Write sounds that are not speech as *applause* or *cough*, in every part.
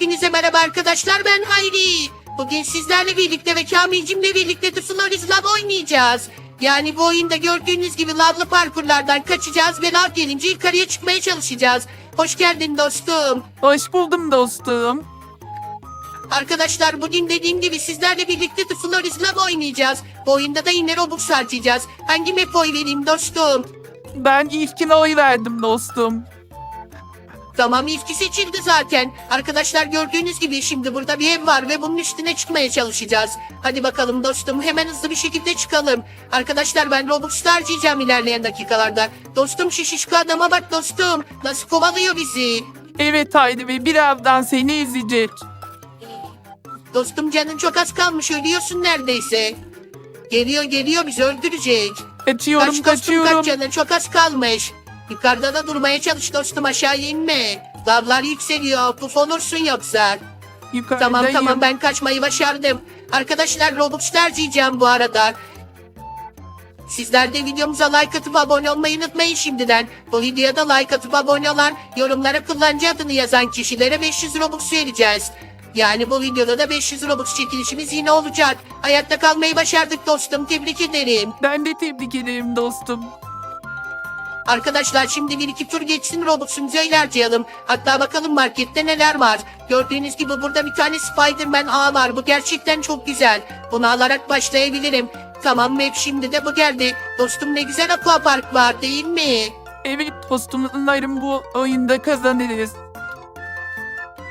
Hepinize merhaba arkadaşlar ben Hayri. Bugün sizlerle birlikte ve Kamilcimle birlikte The Flores Lab oynayacağız. Yani bu oyunda gördüğünüz gibi lavlı parkurlardan kaçacağız ve lav gelince yukarıya çıkmaya çalışacağız. Hoş geldin dostum. Hoş buldum dostum. Arkadaşlar bugün dediğim gibi sizlerle birlikte The Flores Lab oynayacağız. Bu oyunda da yine Robux harcayacağız. Hangi map oy vereyim dostum? Ben ilkine oy verdim dostum. Tamam ilki seçildi zaten. Arkadaşlar gördüğünüz gibi şimdi burada bir ev var ve bunun üstüne çıkmaya çalışacağız. Hadi bakalım dostum hemen hızlı bir şekilde çıkalım. Arkadaşlar ben Robux harcayacağım ilerleyen dakikalarda. Dostum şu şişko adama bak dostum. Nasıl kovalıyor bizi. Evet Haydi ve birazdan seni izleyecek. Dostum canın çok az kalmış ölüyorsun neredeyse. Geliyor geliyor bizi öldürecek. Kaçıyorum kaç dostum kaçıyorum. kaç canın çok az kalmış. Yukarıda da durmaya çalış dostum aşağıya inme. Lavlar yükseliyor puf olursun yoksa. Yukarıdayım. Tamam tamam ben kaçmayı başardım. Arkadaşlar Robux terciheceğim bu arada. Sizler de videomuza like atıp abone olmayı unutmayın şimdiden. Bu videoya da like atıp abone olan, yorumlara kullanıcı adını yazan kişilere 500 Robux vereceğiz. Yani bu videoda da 500 Robux çekilişimiz yine olacak. Hayatta kalmayı başardık dostum tebrik ederim. Ben de tebrik ederim dostum. Arkadaşlar şimdi bir iki tur geçsin Robux'umuzu öyle harcayalım. Hatta bakalım markette neler var. Gördüğünüz gibi burada bir tane Spider-Man ağ var. Bu gerçekten çok güzel. Bunu alarak başlayabilirim. Tamam map şimdi de bu geldi. Dostum ne güzel aquapark var değil mi? Evet dostum umarım bu oyunda kazanırız.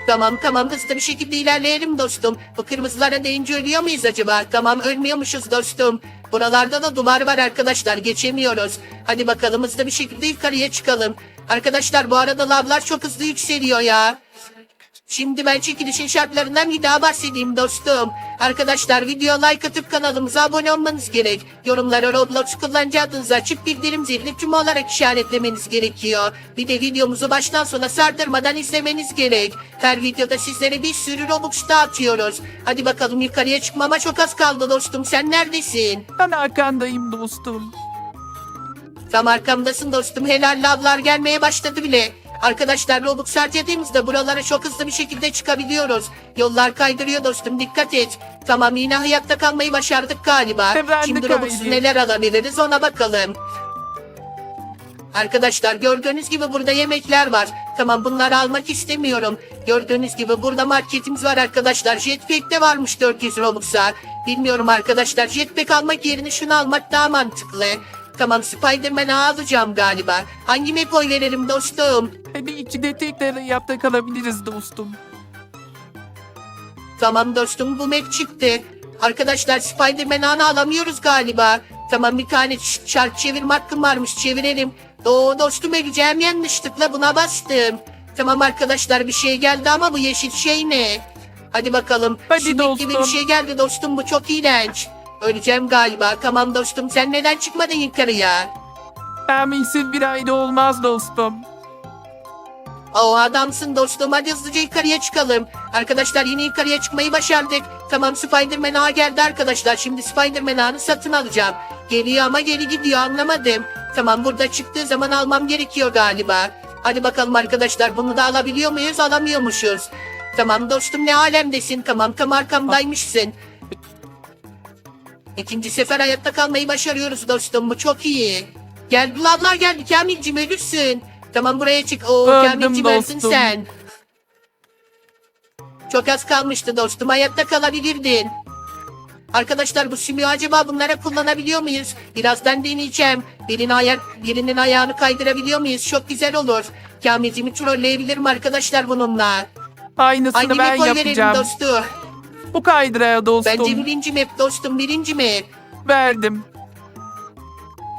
Tamam tamam hızlı bir şekilde ilerleyelim dostum. Bu kırmızılara değince ölüyor muyuz acaba? Tamam ölmüyormuşuz dostum. Buralarda da duvar var arkadaşlar geçemiyoruz. Hadi bakalım hızlı bir şekilde yukarıya çıkalım. Arkadaşlar bu arada lavlar çok hızlı yükseliyor ya. Şimdi ben çekilişin şartlarından bir daha bahsedeyim dostum. Arkadaşlar video like atıp kanalımıza abone olmanız gerek. Yorumlara Roblox kullanıcı adınızı açıp bildirim zilini tüm olarak işaretlemeniz gerekiyor. Bir de videomuzu baştan sona sardırmadan izlemeniz gerek. Her videoda sizlere bir sürü Robux dağıtıyoruz. Hadi bakalım yukarıya çıkmama çok az kaldı dostum. Sen neredesin? Ben arkandayım dostum. Tam arkamdasın dostum. Helal lavlar gelmeye başladı bile. Arkadaşlar Robux harcadığımızda buralara çok hızlı bir şekilde çıkabiliyoruz. Yollar kaydırıyor dostum dikkat et. Tamam yine hayatta kalmayı başardık galiba. Ben Şimdi Robux'u neler alabiliriz ona bakalım. Arkadaşlar gördüğünüz gibi burada yemekler var. Tamam bunları almak istemiyorum. Gördüğünüz gibi burada marketimiz var arkadaşlar. Jetpack de varmış 400 Robux'a. Bilmiyorum arkadaşlar jetpack almak yerine şunu almak daha mantıklı. Tamam Spider-Man'ı alacağım galiba. Hangi map oy verelim dostum? Hadi iki de tekrar hayatta kalabiliriz dostum. Tamam dostum bu map çıktı. Arkadaşlar Spider-Man anı alamıyoruz galiba. Tamam bir tane çark çevirme hakkım varmış çevirelim. Oo dostum öleceğim yanlışlıkla buna bastım. Tamam arkadaşlar bir şey geldi ama bu yeşil şey ne? Hadi bakalım. Hadi Sinek gibi bir dostum. şey geldi dostum bu çok iğrenç. Öleceğim galiba. Tamam dostum sen neden çıkmadın yukarıya? Eminsiz bir aile olmaz dostum. O adamsın dostum hadi hızlıca yukarıya çıkalım. Arkadaşlar yine yukarıya çıkmayı başardık. Tamam Spider-Man ağa geldi arkadaşlar. Şimdi Spider-Man ağını satın alacağım. Geliyor ama geri gidiyor anlamadım. Tamam burada çıktığı zaman almam gerekiyor galiba. Hadi bakalım arkadaşlar bunu da alabiliyor muyuz alamıyormuşuz. Tamam dostum ne alemdesin tamam tam arkamdaymışsın. İkinci sefer hayatta kalmayı başarıyoruz dostum bu çok iyi. Gel lavlar geldi Kamilcim ölürsün. Tamam buraya çık. Oo Öldüm Kamilcim öldün dostum. sen. Çok az kalmıştı dostum hayatta kalabilirdin. Arkadaşlar bu simüğü acaba bunlara kullanabiliyor muyuz? Birazdan deneyeceğim. Birinin, ayak, birinin ayağını kaydırabiliyor muyuz? Çok güzel olur. Kamilcimi trolleyebilirim arkadaşlar bununla. Aynısını Hangi ben map oy verelim yapacağım. dostum? Bu kaydıraya dostum. Bence birinci map dostum birinci map. Verdim.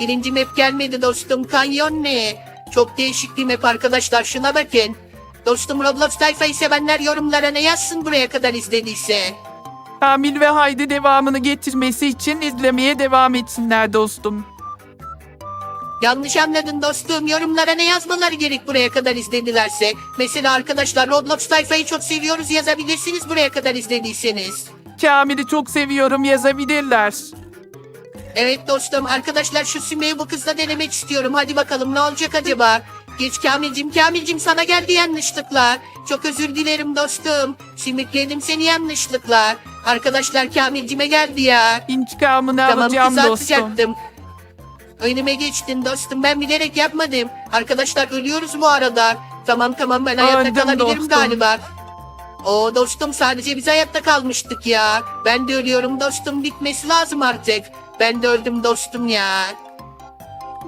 Birinci map gelmedi dostum. Kanyon ne? Çok değişik bir map arkadaşlar. Şuna bakın. Dostum Roblox tayfayı sevenler yorumlara ne yazsın buraya kadar izlediyse. Kamil ve Haydi devamını getirmesi için izlemeye devam etsinler dostum. Yanlış anladın dostum. Yorumlara ne yazmaları gerek buraya kadar izledilerse. Mesela arkadaşlar Roblox tayfayı çok seviyoruz yazabilirsiniz buraya kadar izlediyseniz. Kamil'i çok seviyorum yazabilirler. Evet dostum arkadaşlar şu simeyi bu kızla denemek istiyorum. Hadi bakalım ne olacak acaba? Geç Kamilcim Kamilcim sana geldi yanlışlıkla. Çok özür dilerim dostum. Simitledim seni yanlışlıkla. Arkadaşlar Kamilcime geldi ya. İntikamını Tamam alacağım dostum. kızartacaktım. Önüme geçtin dostum ben bilerek yapmadım. Arkadaşlar ölüyoruz bu arada. Tamam tamam ben hayatta Öldüm kalabilirim dostum. galiba. O dostum sadece biz hayatta kalmıştık ya. Ben de ölüyorum dostum bitmesi lazım artık. Ben de öldüm dostum ya.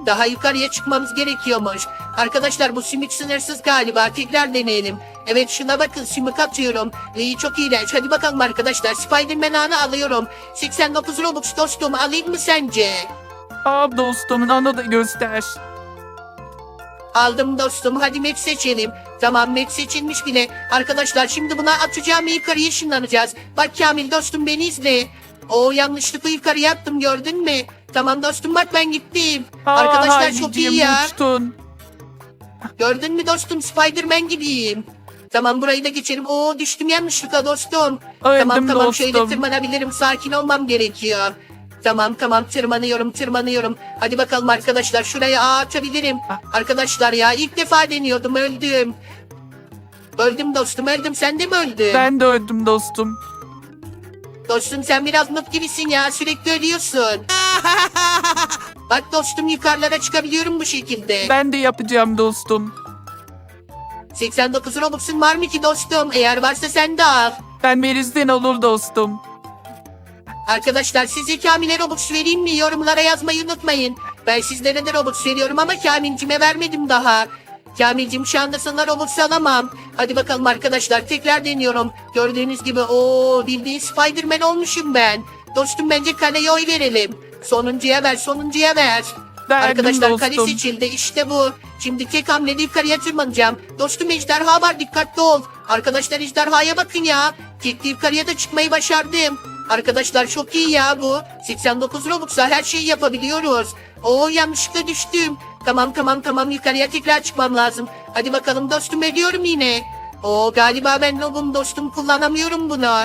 Daha yukarıya çıkmamız gerekiyormuş. Arkadaşlar bu simit sınırsız galiba. Tekrar deneyelim. Evet şuna bakın simit atıyorum. İyi çok iğrenç. Hadi bakalım arkadaşlar. Spiderman ağını alıyorum. 89 Robux dostum alayım mı sence? Al dostum onu da göster. Aldım dostum. Hadi map seçelim. Tamam map seçilmiş bile. Arkadaşlar şimdi buna atacağım yukarıya ışınlanacağız. Bak Kamil dostum beni izle. O yanlışlıkla yukarıya attım gördün mü? Tamam dostum bak ben gittim. Aa, Arkadaşlar çok iyi ya. uçtun. Gördün mü dostum Spiderman gibiyim. Tamam burayı da geçelim. Oo düştüm yanlışlıkla dostum. Öldüm tamam tamam dostum. şöyle tırmanabilirim. Sakin olmam gerekiyor. Tamam tamam tırmanıyorum tırmanıyorum. Hadi bakalım arkadaşlar şuraya ağ atabilirim. Arkadaşlar ya ilk defa deniyordum öldüm. Öldüm dostum öldüm sen de mi öldün? Ben de öldüm dostum. Dostum sen biraz mık gibisin ya sürekli ölüyorsun. *laughs* Bak dostum yukarılara çıkabiliyorum bu şekilde. Ben de yapacağım dostum. 89 Robux'un var mı ki dostum? Eğer varsa sen de al. Ben verirsen olur dostum. Arkadaşlar size Kamil'e Robux vereyim mi? Yorumlara yazmayı unutmayın. Ben sizlere de Robux veriyorum ama Kamil'cime vermedim daha. Kamil'cim şu anda sana Robux alamam. Hadi bakalım arkadaşlar tekrar deniyorum. Gördüğünüz gibi o bildiğin Spiderman olmuşum ben. Dostum bence kaleye oy verelim. Sonuncuya ver sonuncuya ver. Verdim Arkadaşlar kale dostum. seçildi işte bu. Şimdi tek hamlede yukarıya tırmanacağım. Dostum ejderha var dikkatli ol. Arkadaşlar ejderhaya bakın ya. Tekli yukarıya da çıkmayı başardım. Arkadaşlar çok iyi ya bu. 89 Robux'la her şeyi yapabiliyoruz. Oo yanlışlıkla düştüm. Tamam tamam tamam yukarıya tekrar çıkmam lazım. Hadi bakalım dostum ediyorum yine. Oo galiba ben Robum dostum kullanamıyorum bunu.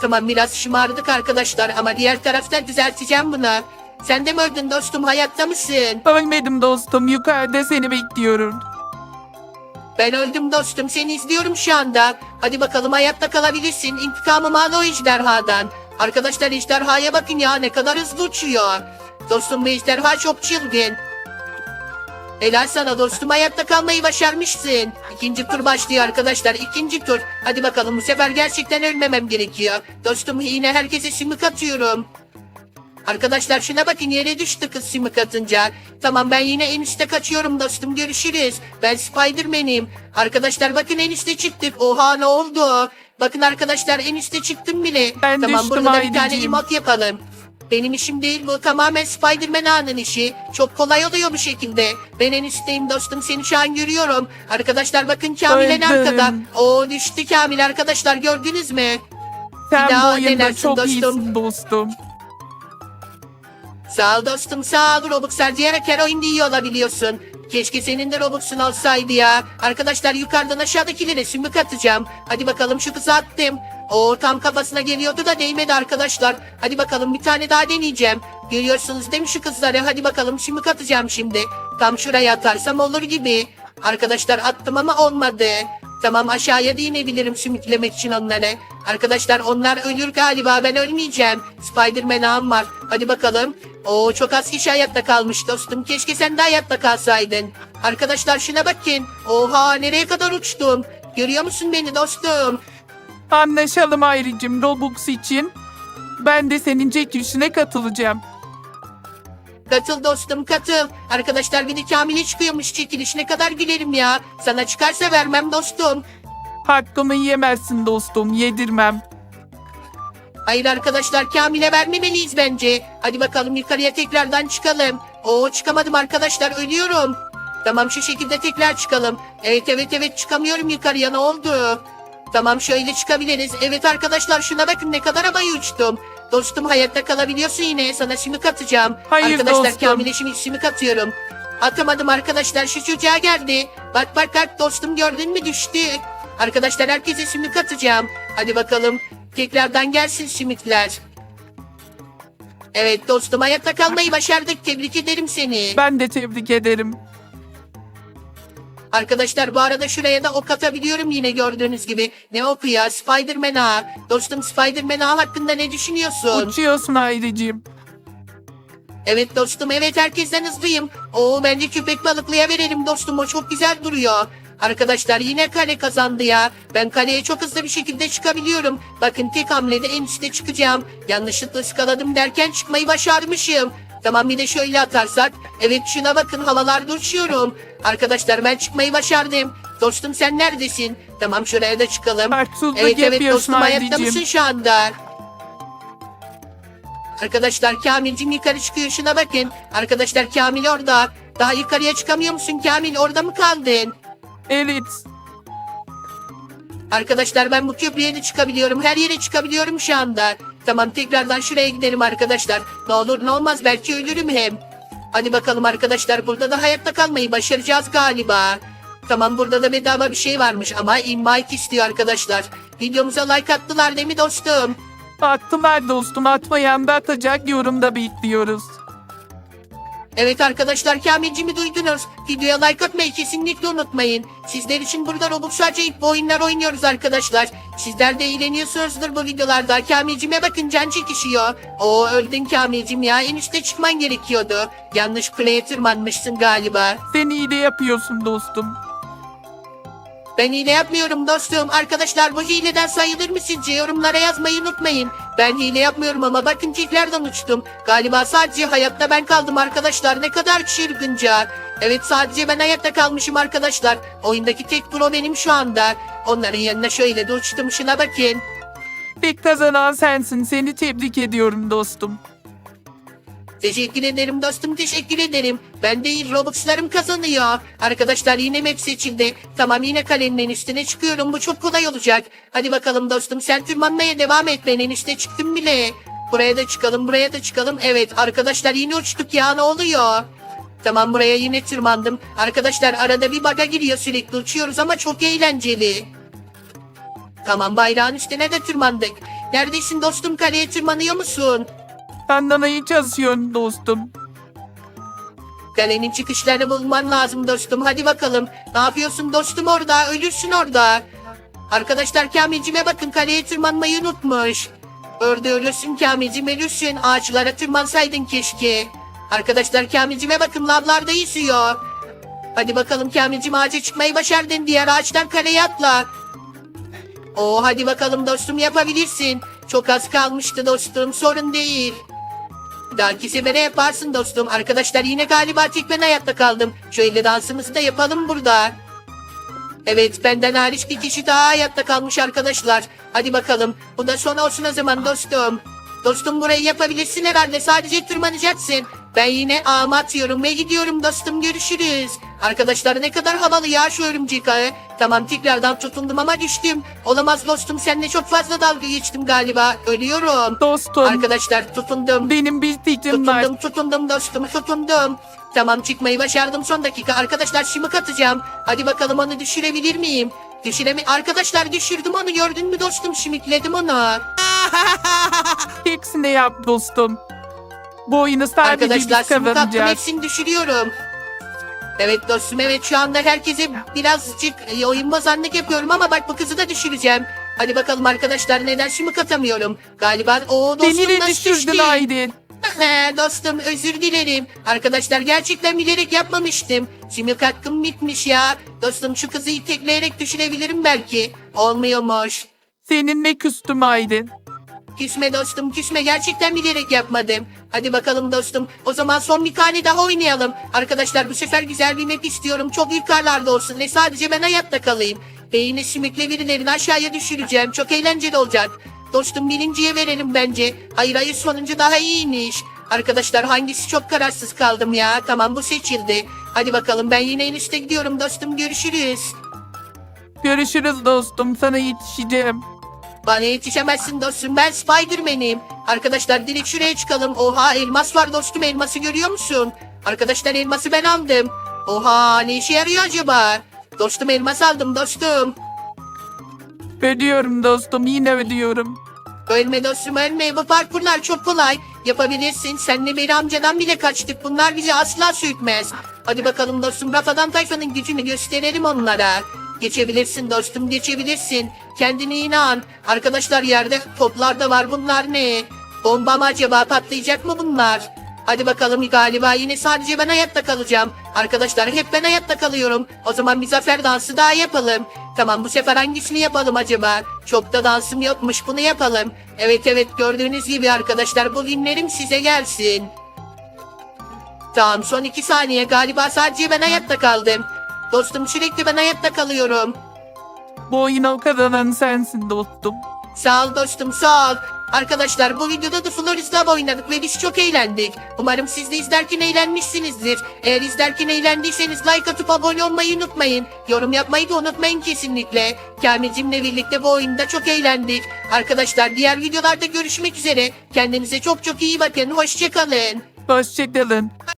Tamam biraz şımardık arkadaşlar ama diğer taraftan düzelteceğim bunu. Sen de mi öldün dostum hayatta mısın? Ölmedim dostum. Yukarıda seni bekliyorum. Ben öldüm dostum seni izliyorum şu anda. Hadi bakalım hayatta kalabilirsin. İntikamımı al o ejderhadan. Arkadaşlar ejderhaya bakın ya ne kadar hızlı uçuyor. Dostum bu ejderha çok çılgın. Helal sana dostum hayatta kalmayı başarmışsın. İkinci tur başlıyor arkadaşlar ikinci tur. Hadi bakalım bu sefer gerçekten ölmemem gerekiyor. Dostum yine herkese simik atıyorum. Arkadaşlar şuna bakın yere düştü kız simik atınca. Tamam ben yine en üste kaçıyorum dostum görüşürüz. Ben Spiderman'im. Arkadaşlar bakın en üste çıktık. Oha ne oldu? Bakın arkadaşlar en üste çıktım bile. Ben tamam düştüm burada da bir tane Haydiciğim. emot yapalım. Benim işim değil bu tamamen Spiderman ağanın işi. Çok kolay oluyor bu şekilde. Ben en üstteyim dostum seni şu an görüyorum. Arkadaşlar bakın Kamil en Öldüm. arkada. O düştü Kamil arkadaşlar gördünüz mü? Sen bu daha oyunda denersin çok dostum. iyisin dostum. Sağ ol dostum sağ ol Robux harcayarak her oyunda iyi olabiliyorsun. Keşke senin de Robux'un olsaydı ya. Arkadaşlar yukarıdan aşağıdakilere sümük atacağım. Hadi bakalım şu kızı attım. O tam kafasına geliyordu da değmedi arkadaşlar. Hadi bakalım bir tane daha deneyeceğim. Görüyorsunuz değil mi şu kızları? Hadi bakalım sümük atacağım şimdi. Tam şuraya atarsam olur gibi. Arkadaşlar attım ama olmadı. Tamam aşağıya da inebilirim sümüklemek için onları. Arkadaşlar onlar ölür galiba ben ölmeyeceğim. Spiderman ağam var. Hadi bakalım. Oo çok az kişi hayatta kalmış dostum. Keşke sen de hayatta kalsaydın. Arkadaşlar şuna bakın. Oha nereye kadar uçtum. Görüyor musun beni dostum? Anlaşalım ayrıcım Robux için. Ben de senin çekilişine katılacağım. Katıl dostum katıl. Arkadaşlar de Kamil'e çıkıyormuş çekiliş. Ne kadar gülerim ya. Sana çıkarsa vermem dostum. Hakkımı yemezsin dostum. Yedirmem. Hayır arkadaşlar Kamil'e vermemeliyiz bence. Hadi bakalım yukarıya tekrardan çıkalım. Oo çıkamadım arkadaşlar ölüyorum. Tamam şu şekilde tekrar çıkalım. Evet evet evet çıkamıyorum yukarıya ne oldu? Tamam şöyle çıkabiliriz. Evet arkadaşlar şuna bakın ne kadar havaya uçtum. Dostum hayatta kalabiliyorsun yine. Sana simik atacağım. Hayır arkadaşlar dostum. Kamil'e şimdi simik atıyorum. Atamadım arkadaşlar şu çocuğa geldi. Bak bak bak dostum gördün mü düştü. Arkadaşlar herkese simik atacağım. Hadi bakalım tekrardan gelsin simitler. Evet dostum hayatta kalmayı başardık. Tebrik ederim seni. Ben de tebrik ederim. Arkadaşlar bu arada şuraya da ok atabiliyorum yine gördüğünüz gibi. Ne oku ya? Spider-Man ağa. Dostum Spider-Man ağa hakkında ne düşünüyorsun? Uçuyorsun Haydiciğim. Evet dostum evet herkesten hızlıyım. Oo bence köpek balıklıya verelim dostum o çok güzel duruyor. Arkadaşlar yine kale kazandı ya. Ben kaleye çok hızlı bir şekilde çıkabiliyorum. Bakın tek hamlede en üste çıkacağım. Yanlışlıkla ıskaladım derken çıkmayı başarmışım. Tamam bir de şöyle atarsak. Evet şuna bakın havalarda uçuyorum. Arkadaşlar ben çıkmayı başardım. Dostum sen neredesin? Tamam şuraya da çıkalım. Haksızlık Evet evet yapıyorsun dostum hayatta Haydiciğim. mısın şu anda? Arkadaşlar Kamil'cim yukarı çıkıyor şuna bakın. Arkadaşlar Kamil orada. Daha yukarıya çıkamıyor musun Kamil? Orada mı kaldın? Evet. Arkadaşlar ben bu köprüye de çıkabiliyorum. Her yere çıkabiliyorum şu anda. Tamam tekrardan şuraya gidelim arkadaşlar. Ne olur ne olmaz belki ölürüm hem. Hadi bakalım arkadaşlar burada da hayatta kalmayı başaracağız galiba. Tamam burada da bedava bir şey varmış ama invite istiyor arkadaşlar. Videomuza like attılar değil mi dostum? Attılar dostum atmayan da atacak yorumda bekliyoruz. Evet arkadaşlar Kamil'cimi duydunuz. Videoya like atmayı kesinlikle unutmayın. Sizler için burada Roblox acayip oyunlar oynuyoruz arkadaşlar. Sizler de eğleniyorsunuzdur bu videolarda. Kamil'cime bakın can çekişiyor. Oo öldün Kamil'cim ya en üstte çıkman gerekiyordu. Yanlış kuleye tırmanmışsın galiba. Sen iyi de yapıyorsun dostum. Ben hile yapmıyorum dostum. Arkadaşlar bu hileden sayılır mı sizce? Yorumlara yazmayı unutmayın. Ben hile yapmıyorum ama bakın çiftlerden uçtum. Galiba sadece hayatta ben kaldım arkadaşlar. Ne kadar çılgınca. Evet sadece ben hayatta kalmışım arkadaşlar. Oyundaki tek pro benim şu anda. Onların yanına şöyle de uçtum şuna bakın. Tek kazanan sensin. Seni tebrik ediyorum dostum. Teşekkür ederim dostum teşekkür ederim. Ben değil Robux'larım kazanıyor. Arkadaşlar yine map seçildi. Tamam yine kalenin en üstüne çıkıyorum. Bu çok kolay olacak. Hadi bakalım dostum sen tırmanmaya devam et. Ben en çıktım bile. Buraya da çıkalım buraya da çıkalım. Evet arkadaşlar yine uçtuk ya ne oluyor? Tamam buraya yine tırmandım. Arkadaşlar arada bir baga giriyor sürekli uçuyoruz ama çok eğlenceli. Tamam bayrağın üstüne de tırmandık. Neredesin dostum kaleye tırmanıyor musun? Senden iyi çalışıyorsun dostum. Kalenin çıkışlarını bulman lazım dostum. Hadi bakalım. Ne yapıyorsun dostum orada? Ölürsün orada. Arkadaşlar Kamilcime bakın kaleye tırmanmayı unutmuş. Orada ölürsün Kamilcim ölürsün. Ağaçlara tırmansaydın keşke. Arkadaşlar Kamilcime bakın lavlarda yüzüyor. Hadi bakalım Kamilcim ağaca çıkmayı başardın. Diğer ağaçtan kaleye atla. Oo hadi bakalım dostum yapabilirsin. Çok az kalmıştı dostum sorun değil. Dahaki sefere yaparsın dostum. Arkadaşlar yine galiba tek ben hayatta kaldım. Şöyle dansımızı da yapalım burada. Evet benden hariç bir kişi daha hayatta kalmış arkadaşlar. Hadi bakalım. Bu da son olsun o zaman dostum. Dostum burayı yapabilirsin herhalde. Sadece tırmanacaksın. Ben yine ağımı atıyorum ve gidiyorum dostum. Görüşürüz. Arkadaşlar ne kadar havalı ya şu örümcek ağı. Tamam tekrardan tutundum ama düştüm. Olamaz dostum seninle çok fazla dalga geçtim galiba. Ölüyorum. Dostum. Arkadaşlar tutundum. benim bir fikrim var. Tutundum tutundum dostum tutundum. Tamam çıkmayı başardım son dakika. Arkadaşlar şimik atacağım. Hadi bakalım onu düşürebilir miyim? Düşüremi Arkadaşlar düşürdüm onu gördün mü dostum şimikledim onu. *laughs* Hepsini yap dostum. Bu oyunu sadece Arkadaşlar biz şimik attım kazanacağız. hepsini düşürüyorum. Evet dostum evet şu anda herkese birazcık e, oyun bozanlık yapıyorum ama bak bu kızı da düşüreceğim. Hadi bakalım arkadaşlar neden şimik atamıyorum? Galiba o dostum Beni de nasıl düşürdün düştü? Aydın. He, dostum özür dilerim. Arkadaşlar gerçekten bilerek yapmamıştım. Simik hakkım bitmiş ya. Dostum şu kızı itekleyerek düşürebilirim belki. Olmuyormuş. Seninle küstüm Aydın. Küsme dostum küsme gerçekten bilerek yapmadım. Hadi bakalım dostum. O zaman son bir tane daha oynayalım. Arkadaşlar bu sefer güzel bir map istiyorum. Çok yukarılarda olsun ve sadece ben hayatta kalayım. Ve yine simikle birilerini aşağıya düşüreceğim. Çok eğlenceli olacak. Dostum birinciye verelim bence. Hayır hayır sonuncu daha iyiymiş. Arkadaşlar hangisi çok kararsız kaldım ya. Tamam bu seçildi. Hadi bakalım ben yine en üstte gidiyorum dostum görüşürüz. Görüşürüz dostum. Sana yetişeceğim. Bana yetişemezsin dostum ben Spiderman'im. Arkadaşlar direkt şuraya çıkalım. Oha elmas var dostum elması görüyor musun? Arkadaşlar elması ben aldım. Oha ne işe yarıyor acaba? Dostum elmas aldım dostum. Ödüyorum dostum. Yine ödüyorum. Ölme dostum ölme bu parkurlar çok kolay. Yapabilirsin. Senle Meri amcadan bile kaçtık. Bunlar bizi asla sürtmez. Hadi bakalım dostum. Rafadan tayfanın gücünü gösterelim onlara. Geçebilirsin dostum geçebilirsin. Kendine inan. Arkadaşlar yerde toplar da var. Bunlar ne? Bomba mı acaba? Patlayacak mı bunlar? Hadi bakalım galiba yine sadece ben hayatta kalacağım. Arkadaşlar hep ben hayatta kalıyorum. O zaman bir zafer dansı daha yapalım. Tamam bu sefer hangisini yapalım acaba? Çok da dansım yokmuş bunu yapalım. Evet evet gördüğünüz gibi arkadaşlar bu günlerim size gelsin. Tamam son iki saniye galiba sadece ben hayatta kaldım. Dostum sürekli ben hayatta kalıyorum. Bu oyunu kazanan sensin dostum. Sağ ol dostum sağ ol. Arkadaşlar bu videoda da Floris'le oynadık ve biz çok eğlendik. Umarım siz de izlerken eğlenmişsinizdir. Eğer izlerken eğlendiyseniz like atıp abone olmayı unutmayın. Yorum yapmayı da unutmayın kesinlikle. Kamil'cimle birlikte bu oyunda çok eğlendik. Arkadaşlar diğer videolarda görüşmek üzere. Kendinize çok çok iyi bakın. Hoşçakalın. Hoşçakalın.